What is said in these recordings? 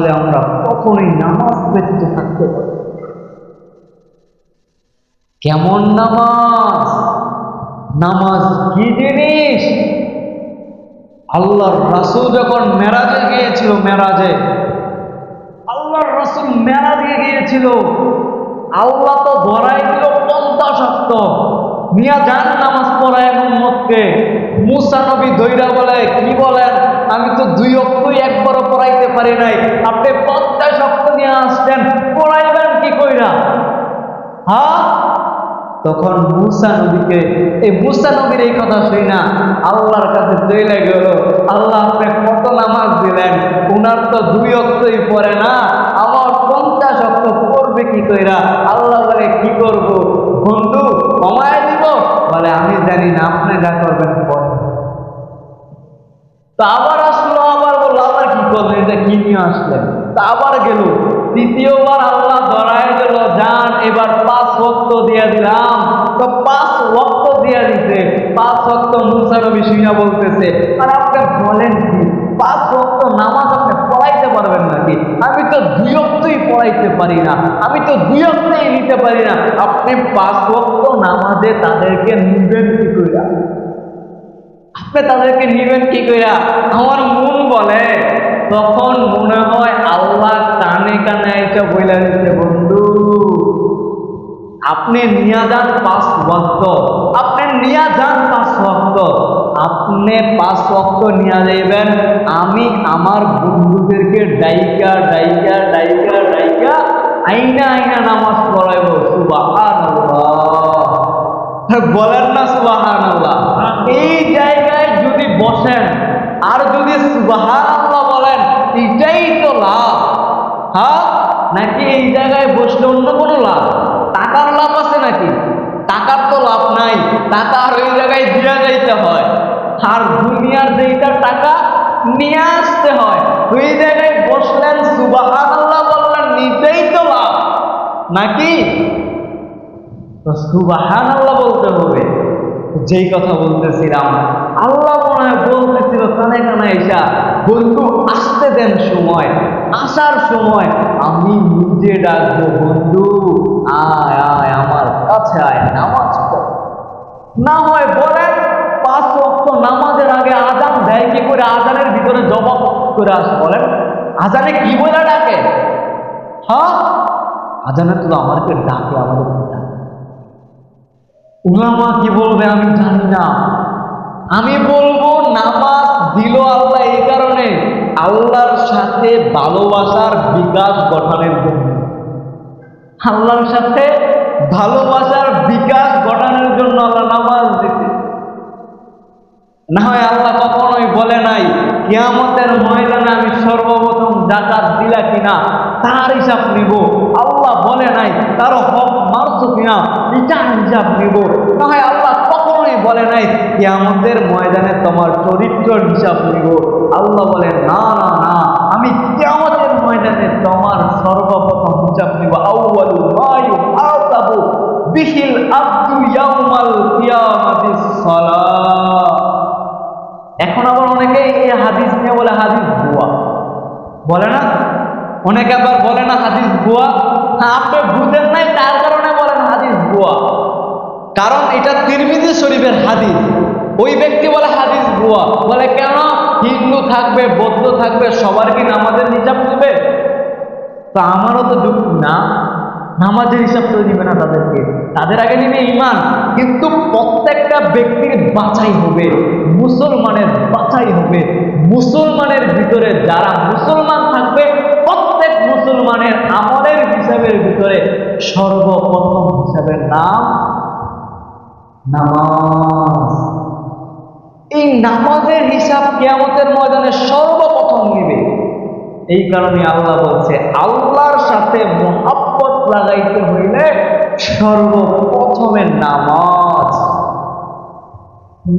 তাহলে আমরা কখনোই নামাজ ব্যতীত থাকতে পারি কেমন নামাজ? নামাজ কি জিনিস? আল্লাহর রাসূল যখন মেরাজে গিয়েছিল, মেরাজে, আল্লাহর রাসূল মেরাজে গিয়েছিল, আল্লাহ তো ধরাই দিল পঞ্চাশ মিয়া যান নামাজ পড়ায় মোহাম্মদকে মুসা নবী দৈরা বলে, কি বলেন? আমি তো দুই অক্ষই একবারও পড়াইতে পারি নাই। আপনি পঞ্চাশ অক্ষ নিয়ে আসছেন, পড়াইবেন কি কইরা? হ্যাঁ তখন মুসা নবীকে এই মুসা নবীর এই কথা শুই না, আল্লাহর কাছে চলে গেল। আল্লাহ আপনি কত নামাজ দিলেন? উনার তো দুই অক্তই পড়ে না। পঞ্চাশ অক্ত পড়বে কি কইরা? আল্লাহ বলে, কি করব? বন্ধু কমায় দিব? বলে, আমি জানি না, আপনি যা করবেন আবার আসলো, আবার বলল, আবার কি এটা কি নিয়ে তা আবার গেল। তৃতীয়বার আল্লাহ ধরায় দিল যান এবার পাঁচ দিয়ে দিলাম। তো পাঁচ দিয়ে পাঁচ বলতেছে, আর আপনি বলেন কি? পাঁচ ওয়াক্ত নামাজ আপনি পড়াইতে পারবেন নাকি আমি তো দুই অক্তই পড়াইতে পারি না। আমি তো দুই অক্তই নিতে পারি না। আপনি পাঁচ ওয়াক্ত নামাজে তাদেরকে নিবেন কি কইরা? আপনি তাদেরকে নিবেন কি কইরা? আমার মন বলে, তখন মনে হয় আল্লাহ কানে কানে এসে বইলা দিচ্ছে বন্ধু। আপনি নিয়া যান পাঁচ ওয়াক্ত। আপনি নিয়া যান পাঁচ ওয়াক্ত। আপনি পাঁচ ওয়াক্ত নিয়া যাইবেন। আমি আমার বন্ধুদেরকে ডাইকা ডাইকা ডাইকা ডাইকা আইনা আইনা নামাজ পড়াইব। সুবাহ বলেন না সুবাহান এই জায়গায় যদি বসেন, আর যদি সুবাহান বলেন, এটাই তো লাভ। হ্যাঁ? নাকি এই জায়গায় বসলে অন্য কোনো লাভ? টাকার লাভ আছে নাকি? টাকার তো লাভ নাই। টাকা আর ওই জায়গায় দিয়া যাইতে হয়। আর দুনিয়ার যেইটা টাকা নিয়ে আসতে হয়, ওই জায়গায় বসলেন সুবাহান আল্লাহ বললেন নিতেই তো লাভ। নাকি? সুবাহান আল্লাহ বলতে হবে। যেই কথা বলতেছিলাম, আল্লাহ মনে হয় বলতেছিল কানে কানে এসা বন্ধু, আসতে দেন সময়, আসার সময় আমি নিজে ডাকবো, বন্ধু। আয় আয় আমার কাছে আয়, নামাজ না হয় বলেন পাঁচ ওয়াক্ত নামাজের আগে আজান দেয়, কি করে আজানের ভিতরে জবাব করে আস বলেন? আজানে কি বলে ডাকে? হ্যাঁ? আজানে তো আমাদেরকে ডাকে, আমাদের উলামা কি বলবে আমি জানি না। আমি বলব, নামাজ দিল আল্লাহ এই কারণে। আল্লাহর সাথে ভালোবাসার বিকাশ গঠনের জন্য। আল্লাহর সাথে ভালোবাসার বিকাশ ঘটানোর জন্য আল্লাহ নামাজ দিতে না হয় আল্লাহ কখনোই বলে নাই, কিয়ামতের ময়দানে আমি সর্বপ্রথম জাকাত দিলা কিনা, তার হিসাব নিব। আল্লাহ বলে নাই, তার হক মারছো কিনা, এটার হিসাব নিব। না হয় আল্লাহ কখনোই বলে নাই, কিয়ামতের ময়দানে তোমার চরিত্রের হিসাব নিব। আল্লাহ বলে, না না না, আমি কিয়ামতের ময়দানে তোমার সর্বপ্রথম হিসাব নিব আউয়ালু মা ইউহাসাবু বিহিল আব্দু ইয়াউমাল এখন আবার অনেকে এই হাদিস নিয়ে বলে হাদিস বলে না? অনেকে আবার বলে না হাদিস আপনি বুঝেন নাই, তার কারণে বলেন হাদিস ভুয়া। কারণ এটা তিরমিজি শরীফের হাদিস। ওই ব্যক্তি বলে হাদিস ভুয়া। বলে কেন? হিন্দু থাকবে, বৌদ্ধ থাকবে, সবার কি নামাজের হিসাব নেবে তা আমারও তো যুক্তি না, নামাজের হিসাব করে দিবে না তাদেরকে। তাদের আগে নেবে ইমান কিন্তু প্রত্যেকটা ব্যক্তির বাছাই হবে, মুসলমানের বাছাই হবে। মুসলমানের ভিতরে যারা মুসলমান থাকবে, প্রত্যেক মুসলমানের আমলের হিসাবের ভিতরে সর্বপ্রথম হিসাবের নাম নামাজ। এই নামাজের হিসাব কেয়ামতের ময়দানে সর্বপ্রথম নিবে। এই কারণে আল্লাহ বলছে, আল্লাহর সাথে মোহাব্বত লাগাইতে হইলে সর্বপ্রথমে নামাজ।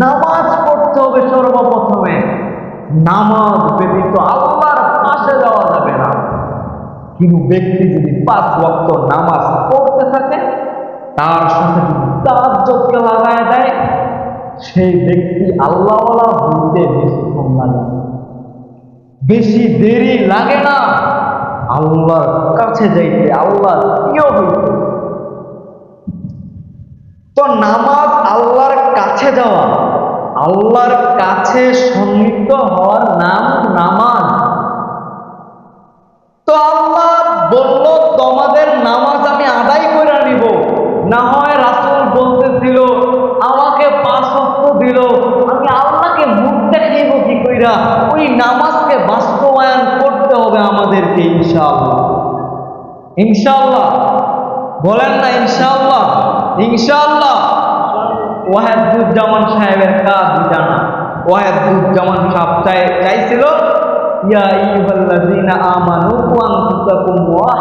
নামাজ পড়তে হবে সর্বপ্রথমে। নামাজ ব্যতীত আল্লাহর পাশে যাওয়া যাবে না। কিন্তু ব্যক্তি যদি পাঁচ ওয়াক্ত নামাজ পড়তে থাকে, তার সাথে যদি তাজ্জতকে লাগায় দেয় সেই ব্যক্তি আল্লাহওয়ালা হইতে বেশিক্ষণ লাগে বেশি দেরি লাগে না আল্লাহর কাছে যাইতে, আল্লাহর প্রিয় হইতে। তো নামাজ আল্লাহর কাছে যাওয়া আল্লাহর কাছে সন্নিহিত হওয়ার নাম নামাজ। তো আল্লাহ বলল, তোমাদের নামাজ আমি আদায় করে নিব, না হয় রাসূল বলতেছিল আমাকে পাঁচ অক্ট দিল। আমি আল্লাহকে মুখ দেখাইব কি কইরা ওই নামাজকে বাস্তবায়ন করতে হবে আমাদেরকে, ইনশাআল্লাহ। ইনশাআল্লাহ। বলেন না ইনশাআল্লাহ? ইনশাআল্লাহ। ওয়াহেদুজ্জামান সাহেবের কাজ জানা। ওয়াহেদুজ্জামান সাহেব চাই চাইছিল, ইয়া আইয়ুহাল্লাযীনা আমানু আনফুসাকুম ওয়া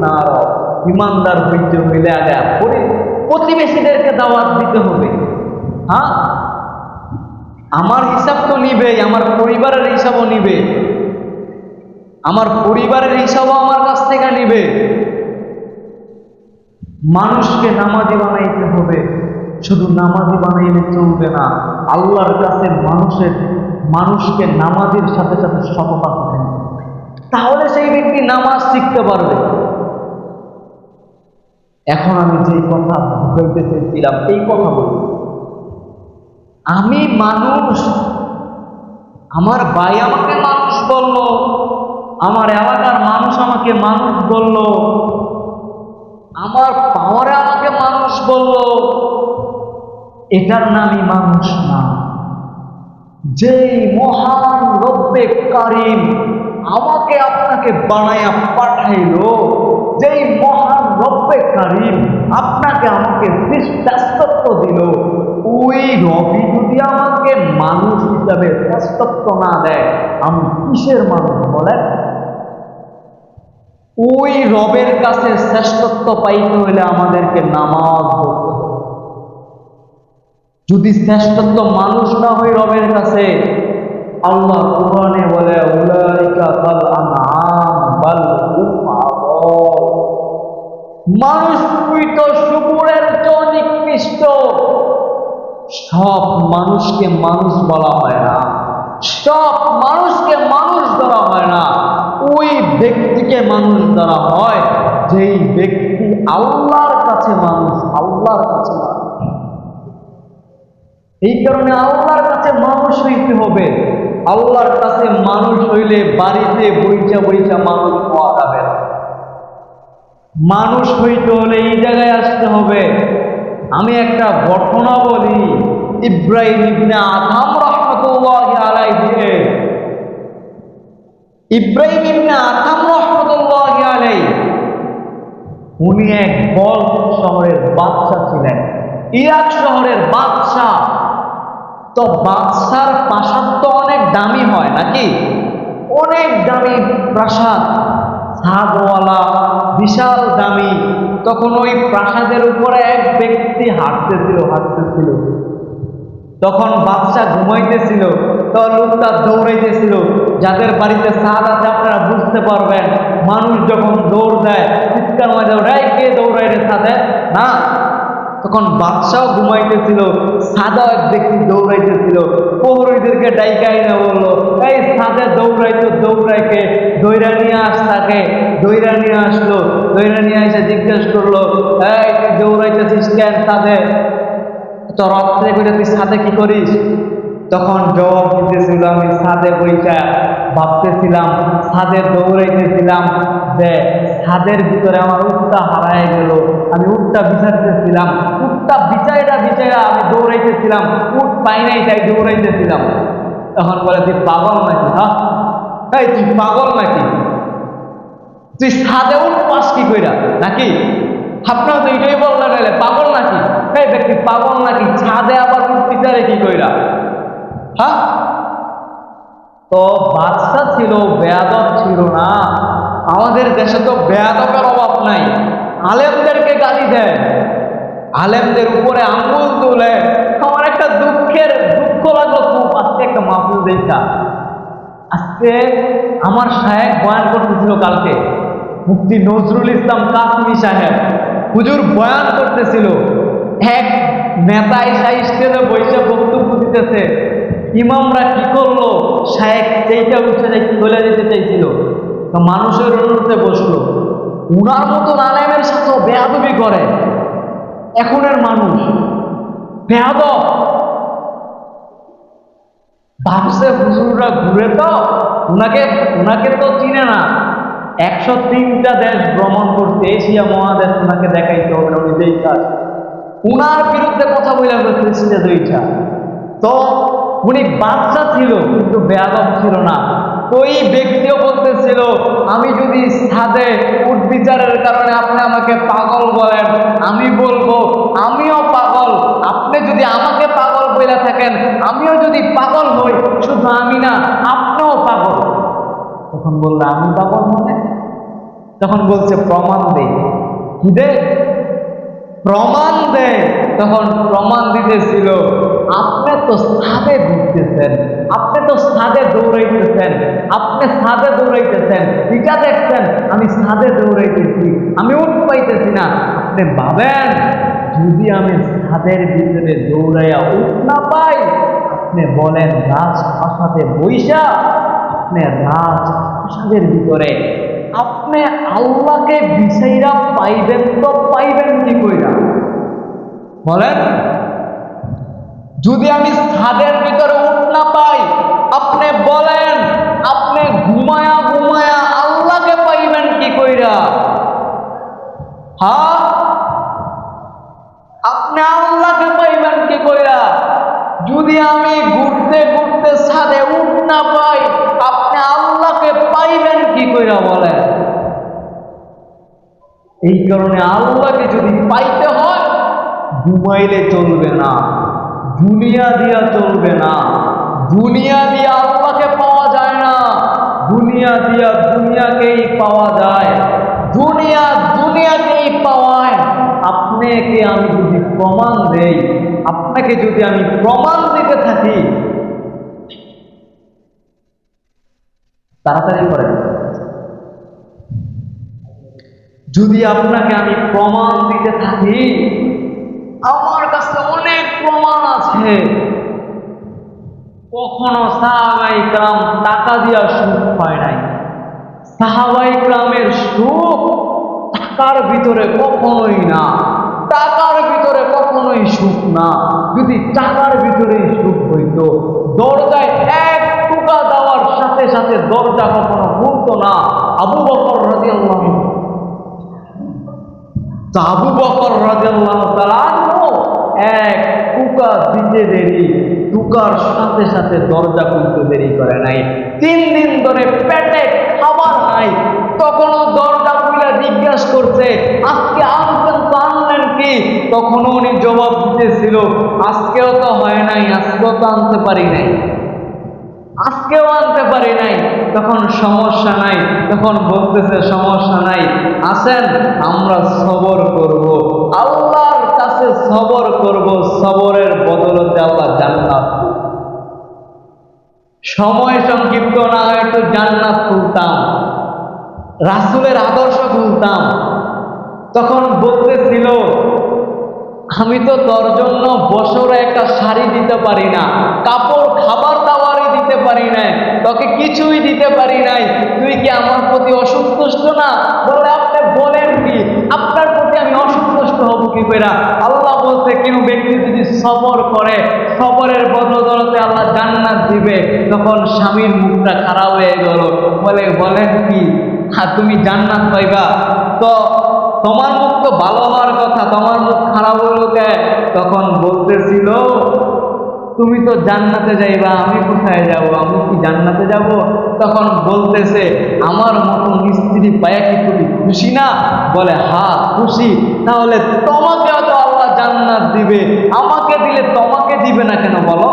নার। ইমানদার হইতে হইলে আগে পরি প্রতিবেশীদেরকে দাওয়াত দিতে হবে। হ্যাঁ? আমার হিসাব তো নিবে, আমার পরিবারের হিসাবও নিবে। আমার পরিবারের হিসাবও আমার কাছ থেকে নিবে। মানুষকে নামাজি বানাইতে হবে, শুধু নামাজি বানাইলে চলবে না। আল্লাহর কাছে মানুষের, মানুষকে নামাজের সাথে সাথে সততা হবে। তাহলে সেই ব্যক্তি নামাজ শিখতে পারবে। এখন আমি যে কথা বলতে চেয়েছিলাম, এই কথা বলব আমি মানুষ, আমার ভাই আমাকে মানুষ বলল, আমার এলাকার মানুষ আমাকে মানুষ বলল, আমার পাওয়ারে আমাকে মানুষ বলল, এটার নামই মানুষ না। যেই মহান রব্বে কারিম আমাকে আপনাকে বানায়া পাঠাইলো, যেই মহান রব্বে কারিম আপনাকে আমাকে শ্রেষ্ঠত্ব দিল ওই রবি যদি আমাকে মানুষ হিসাবে শ্রেষ্ঠত্ব না দেয়, আমি কিসের মানুষ বলেন? ওই রবের কাছে শ্রেষ্ঠত্ব পাইতে হলে আমাদেরকে নামাজ যদি শ্রেষ্ঠত্ব মানুষ না হয় রবের কাছে, আল্লাহ কোরআনে বলে মানুষ তো শুকুরের চেয়ে নিকৃষ্ট সব মানুষকে মানুষ বলা হয় না। সব মানুষকে মানুষ ধরা হয় না। ওই ব্যক্তিকে মানুষ ধরা হয় যেই ব্যক্তি আল্লাহর কাছে মানুষ, আল্লাহর কাছে এই কারণে আল্লাহর কাছে মানুষ হইতে হবে। আল্লাহর কাছে মানুষ হইলে বাড়িতে বইচা বইচা মানুষ পাওয়া যাবে। মানুষ হইতে হলে এই জায়গায় আসতে হবে। আমি একটা ঘটনা বলি। ইব্রাহিম ইবনে আদম রহমতুল্লাহ আলাইহি ইব্রাহিম ইবনে আদম রহমতুল্লাহ আলাই উনি এক বল শহরের বাদশা ছিলেন। ইরাক শহরের বাদশা। তো বাদশার প্রাসাদ তো অনেক দামি হয়, নাকি? অনেক দামি প্রাসাদ। ছাদওয়ালা বিশাল দামি। তখন ওই প্রাসাদের উপরে এক ব্যক্তি হাঁটতেছিল হাঁটতেছিল। তখন বাচ্চা ঘুমাইতেছিল তো লোকটা দৌড়াইতেছিল, যাদের বাড়িতে সাদ আছে আপনারা বুঝতে পারবেন, মানুষ যখন দৌড় দেয়, চিৎকার মাঝে ওরাই কে দৌড়াই রে সাথে না তখন বাদশাও ঘুমাইতেছিল, সাদা এক ব্যক্তি দৌড়াইতেছিল। প্রহরীদেরকে ডাইকাই না বলল, এই সাদে দৌড়াইতো দৌড়াইকে দৈরা নিয়ে আস তাকে দৈরা নিয়ে আসলো। দৈরা নিয়ে এসে জিজ্ঞেস করল, এই দৌড়াইতেছিস কেন সাদে? তো রক্তে করে তুই সাথে কি করিস? তখন জবাব দিতেছিল আমি ছাদে বইটা ভাবতেছিলাম, ছাদে দৌড়াইতেছিলাম যে ছাদের ভিতরে আমার উটটা হারায় গেল। আমি উটটা বিচারতেছিলাম, উটটা বিচাইরা বিচাইরা আমি দৌড়াইতেছিলাম, উট পাই নাই তাই দৌড়াইতেছিলাম। তখন বলে, তুই পাগল নাকি হ্যাঁ এই, তুই পাগল নাকি? তুই ছাদে উঠ পাস কি কইরা, নাকি? আপনারা তো এটাই বললেন পাগল নাকি? এই ব্যক্তি পাগল নাকি, ছাদে আবার উঠ বিচারে কি কইরা? হ্যাঁ? তো বাদশা ছিল, বেয়াদব ছিল না। আমাদের দেশে তো বেয়াদবের অভাব নাই। আলেমদেরকে গালি দেয়। আলেমদের উপরে আঙ্গুল তুলে। আমার একটা দুঃখের দুঃখ লাগল খুব আজকে একটা মাহফিল দেখা। আজকে আমার সাহেব বয়ান করতেছিল কালকে। মুক্তি নজরুল ইসলাম কাসমি সাহেব হুজুর বয়ান করতেছিল। এক নেতা এসা স্টেজে বসে বক্তব্য দিতেছে। ইমামরা কি করল? সাহেব সেইটা উঠে যাই চলে যেতে চাইছিল। তো মানুষের অনুরোধে বসল। উনার মতো আলেমের সাথেও বেয়াদবি করে। এখনের মানুষ। বেয়াদব। ভাবছে হুজুররা ঘুরে তো, উনাকে উনাকে তো চিনে না। একশো তিনটা দেশ ভ্রমণ করতে এশিয়া মহাদেশ উনাকে দেখাইতে হবে না উনি কাজ। উনার বিরুদ্ধে কথা বলে দুইটা। তো উনি বাচ্চা ছিল, কিন্তু বেয়াদব ছিল না। ওই ব্যক্তিও বলতেছিল, আমি যদি ছাদে উঠ বিচারের কারণে আপনি আমাকে পাগল বলেন, আমি বলব, আমিও পাগল। আপনি যদি আমাকে পাগল বলে থাকেন, আমিও যদি পাগল হই, শুধু আমি না, আপনিও পাগল। তখন বললে, আমি পাগল মানে তখন বলছে, প্রমাণ দে। কি দে? প্রমাণ দেয় তখন প্রমাণ দিতেছিল আপনি তো সাদে ঘুরতেছেন, আপনি তো সাদে দৌড়াইতেছেন, আপনি সাদে দৌড়াইতেছেন এটা দেখছেন, আমি সাদে দৌড়াইতেছি, আমি উঠ পাইতেছি না। আপনি ভাবেন, যদি আমি ছাদের ভিতরে দৌড়াইয়া উঠ না পাই, আপনি বলেন রাজপ্রাসাদে বৈশা আপনি রাজপ্রাসাদের ভিতরে। আপনি আল্লাহকে বিষয়রা পাইবেন তো পাইবেন কি কইরা? বলেন। যদি আমি ছাদের ভিতরে উঠ না পাই, আপনি বলেন, আপনি ঘুমায়া ঘুমায়া আল্লাহকে পাইবেন কি কইরা? হ্যাঁ? আপনি আল্লাহকে পাইবেন কি কইরা? যদি আমি ঘুরতে ঘুরতে ছাদে উঠ না পাই, আপনি আল্লাহকে পাইবেন কি কইরা বলেন? এই কারণে আল্লাহকে যদি পাইতে হয়, ঘুমাইলে চলবে না। দুনিয়া দিয়া চলবে না। দুনিয়া দিয়ে আল্লাহকে পাওয়া যায় না। দুনিয়া দিয়া দুনিয়াকেই পাওয়া যায়। দুনিয়া দুনিয়াকেই পাওয়ায়। আপনাকে আমি যদি প্রমাণ দেই, আপনাকে যদি আমি প্রমাণ দিতে থাকি, তাড়াতাড়ি করেন। যদি আপনাকে আমি প্রমাণ দিতে থাকি আমার কাছে অনেক প্রমাণ আছে। কখনো সাহাবাই গ্রাম টাকা দিয়া সুখ হয় নাই। সাহাবাই গ্রামের সুখ টাকার ভিতরে কখনোই না। টাকার ভিতরে কখনোই সুখ না। যদি টাকার ভিতরেই সুখ হইতো, দরজায় এক টুকা দেওয়ার সাথে সাথে দরজা কখনো খুলতো না। আবু বকর রাজি আল্লাহ আবু বকর রাজিয়াল্লাহ তাআলা এক টুকা দিতে দেরি, টুকার সাথে সাথে দরজা খুলতে দেরি করে নাই। তিন দিন ধরে পেটে খাবার নাই, তখনও দরজা খুলে জিজ্ঞাসা করছে, আজকে আনছেন তো আনলেন কি? তখনও উনি জবাব দিতেছিল, আজকেও তো হয় নাই, আজকেও তো আনতে পারি নাই। আজকেও আনতে পারি নাই, তখন সমস্যা নাই, তখন বলতেছে, সমস্যা নাই, আসেন, আমরা সবর করব। আল্লাহর কাছে সবর করব, সবরের বদলতে আল্লাহ জান্নাত। সময় সংক্ষিপ্ত না হয় একটু জান্নাত খুলতাম। রাসুলের আদর্শ খুলতাম। তখন বলতেছিল, আমি তো তোর জন্য বছরে একটা শাড়ি দিতে পারি না, কাপড়, খাবার দাবারই দিতে পারি না, তোকে কিছুই দিতে পারি নাই। তুই কি আমার প্রতি অসন্তুষ্ট না? বলে আপনি বলেন কি আপনার প্রতি আমি অসন্তুষ্ট কি আল্লাহ বলছে, কেউ ব্যক্তি যদি সবর করে, সবরের বদলতে আল্লাহ জান্নাত দিবে, তখন স্বামীর মুখটা খারাপ হয়ে গেল। বলে, বলেন কি? হ্যাঁ তুমি জান্নাত পাইবা? তো তোমার মুখ তো ভালো হওয়ার কথা, তোমার মুখ খারাপ হলো তখন বলতেছিল তুমি তো জান্নাতে যাইবা, আমি কোথায় যাব? আমি কি জান্নাতে যাব? তখন বলতেছে, আমার মতন মিস্ত্রি পায়া কি তুমি খুশি না? বলে, হা, খুশি। তাহলে তোমাকেও তো আল্লাহ জান্নাত দিবে। আমাকে দিলে তোমাকে দিবে না কেন বলো?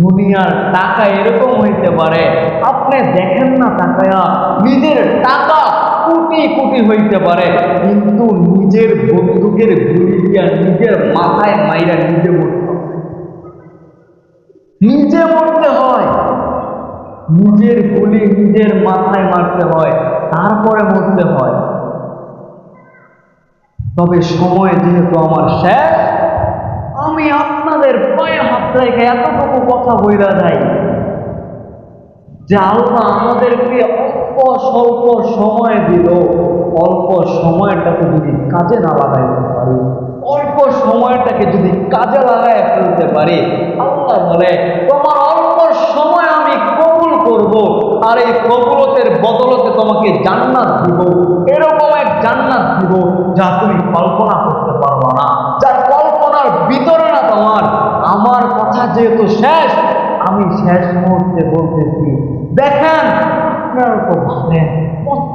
দুনিয়ার টাকা এরকম হইতে পারে, আপনি দেখেন না টাকা নিজের টাকা কোটি কোটি হইতে পারে, কিন্তু নিজের বন্দুকের গুলি দিয়া নিজের মাথায় মাইরা নিজে মরতে। নিজে মরতে হয়। নিজের গুলি নিজের মাথায় মারতে হয়, তারপরে মরতে হয়। তবে সময় যেহেতু আমার শেষ, আমি আপনাদের পায়ে হাত রেখে এতটুকু কথা বইলা যাই। যে আল্লাহ আমাদেরকে অল্প স্বল্প সময় দিল, অল্প সময়টাকে যদি কাজে না লাগাইতে পারি অল্প সময়টাকে যদি কাজে লাগায় ফেলতে পারি, আল্লাহ বলে, তোমার অল্প সময় আমি কবুল করব আর এই কবুলতের বদলতে তোমাকে জান্নাত দিব। এরকম এক জান্নাত দিব যা তুমি কল্পনা করতে পারব না, যার কল্পনার ভিতরে না তোমার। আমার কথা যেহেতু শেষ, আমি শেষ মুহূর্তে বলতেছি, দেখেন, আপনারা তো ভাবেন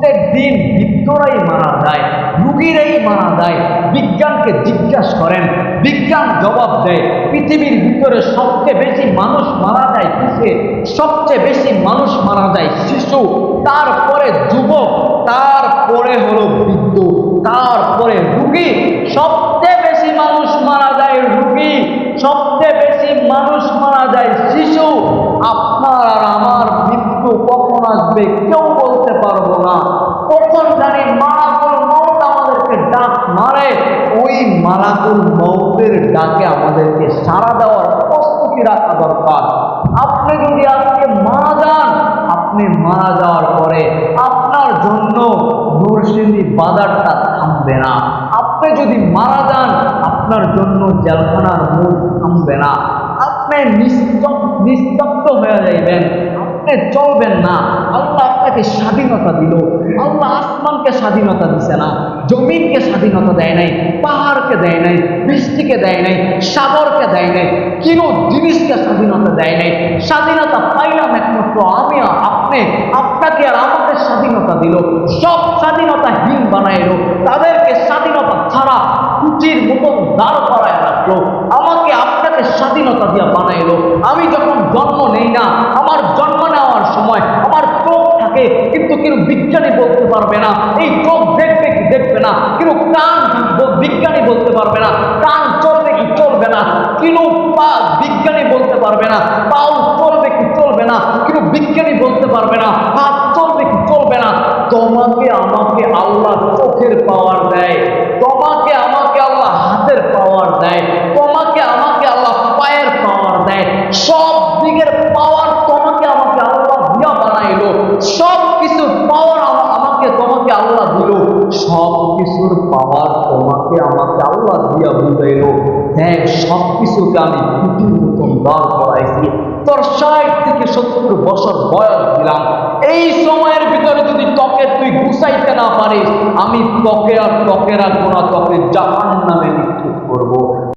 প্রত্যেক দিন বৃদ্ধরাই মারা যায়, রুগীরাই মারা যায়, বিজ্ঞানকে জিজ্ঞাসা করেন, বিজ্ঞান জবাব দেয়, পৃথিবীর ভিতরে সবচেয়ে বেশি মানুষ মারা যায় কিসে? সবচেয়ে বেশি মানুষ মারা যায় শিশু, তারপরে যুবক, তারপরে হলো বৃদ্ধ, তারপরে রুগী। সবচেয়ে বেশি মানুষ মারা যায় রুগী, সবচেয়ে বেশি মানুষ মারা যায় শিশু। আপনার আর আমার মৃত্যু কখন আসবে, কেউ বলতে পারব না। কখন জানি মারাকুল মৌত আমাদেরকে ডাক মারে। ওই মারাকুল মৌতের ডাকে আমাদেরকে সাড়া দেওয়ার প্রস্তুতি রাখা দরকার। আপনি যদি আজকে মারা যান, আপনি মারা যাওয়ার পরে আপনার জন্য নরসিংদী বাজারটা থামবে না। আপনি যদি মারা যান, আপনার জন্য জেলখানার মুখ থামবে না। আপনি নিস্তব্ধ হয়ে যাইবেন। আপনি চলবেন না। আল্লাহ আপনাকে স্বাধীনতা দিল। আল্লাহ আসমানকে স্বাধীনতা দিছে না, জমিনকে স্বাধীনতা দেয় নাই, পাহাড়কে দেয় নাই, বৃষ্টিকে দেয় নাই, সাগরকে দেয় নাই, কোনো জিনিসকে স্বাধীনতা দেয় নাই। স্বাধীনতা পাইলাম একমাত্র আমি আপনি। আপনাকে আর আমাকে স্বাধীনতা দিল। সব স্বাধীনতাহীন বানাইল। তাদেরকে স্বাধীনতা ছাড়া কুচির মতন দাঁড় করায় রাখল। আমাকে আপনাকে স্বাধীনতা দিয়া বানাইলো। আমি যখন জন্ম নেই না, আমার জন্ম নেওয়ার সময় আমার চোখ থাকে, কিন্তু কেউ বিজ্ঞানী বলতে পারবে না। এই চোখ দেখবে কি দেখবে না, কিন্তু কান বিজ্ঞানী বলতে পারবে না। কান চলবে কি চলবে না, কিন্তু পা বিজ্ঞানী বলতে পারবে না। পাও চলবে কি চলবে না, কিন্তু বিজ্ঞানী বলতে পারবে না। হাত চলবে কি চলবে না। তোমাকে আমাকে আল্লাহ চোখের পাওয়ার দেয়। সব আমি কুটির মতন দাঁড় করাইছি তোর ষাট থেকে সত্তর বছর বয়স দিলাম। এই সময়ের ভিতরে যদি ত্বকে তুই গুছাইতে না পারিস, আমি ত্বকে আর ত্বকের আর না ত্বকে জাহান নামে